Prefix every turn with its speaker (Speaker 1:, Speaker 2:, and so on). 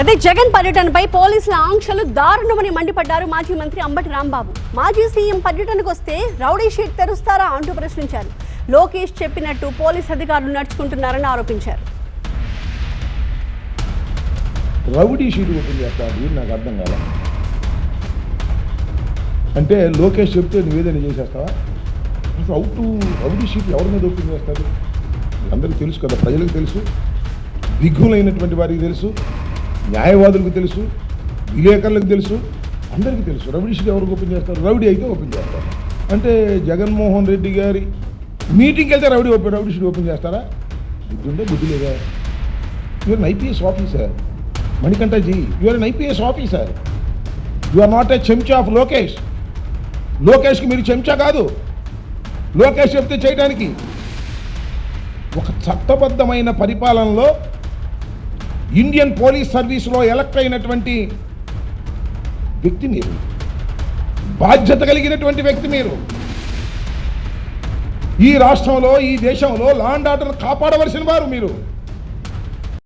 Speaker 1: అయితే జగన్ పర్యటనపై పోలీసుల ఆంక్షలు దారుణమని మండిపడ్డారు మాజీ మంత్రి అంబటి రాంబాబు. మాజీ సీఎం పర్యటనకు వస్తే రౌడీ షీట్ తెరుస్తారా అంటూ ప్రశ్నించారు. లోకేష్ చెప్పినట్టు పోలీస్ అధికారులు నడుచుకుంటున్నారని ఆరోపించారు.
Speaker 2: రౌడీ షీట్ ఓపెన్ చేస్తారు నాకు అర్థం కాల. అంటే లోకేష్ చెప్తే నువ్వేదైనా చేసేస్తావా? అసలు అవుట్ రౌడీ షీట్ ఎవరి మీద ఓపెన్ చేస్తారు అందరికీ తెలుసు కదా ప్రజలకు తెలుసు. దిగ్గులైనటువంటి వారికి తెలుసు. న్యాయవాదులకు తెలుసు విలేకరులకు తెలుసు అందరికీ తెలుసు. రౌడీ ఎవరికి ఓపెన్ చేస్తారు? రౌడీ అయితే ఓపెన్ చేస్తారు. అంటే జగన్మోహన్ రెడ్డి గారి మీటింగ్కి వెళ్తే రౌడీ ఓపెన్ రౌడీ ఓపెన్ చేస్తారా? బుద్ధి ఉంటే బుద్ధి లేదా you are IPS officer Manikanthaji your an IPS officer you are not a చెంచా ఆఫ్ లోకేష్. లోకేష్కి మీరు చెంచా కాదు. లోకేష్ చెప్తే చేయడానికి. ఒక చట్టబద్ధమైన పరిపాలనలో ఇండియన్ పోలీస్ సర్వీసులో ఎలక్ట్ అయినటువంటి వ్యక్తి మీరు. బాధ్యత కలిగినటువంటి వ్యక్తి మీరు. ఈ రాష్ట్రంలో ఈ దేశంలో లాండ్ ఆర్డర్ కాపాడవలసిన వారు మీరు.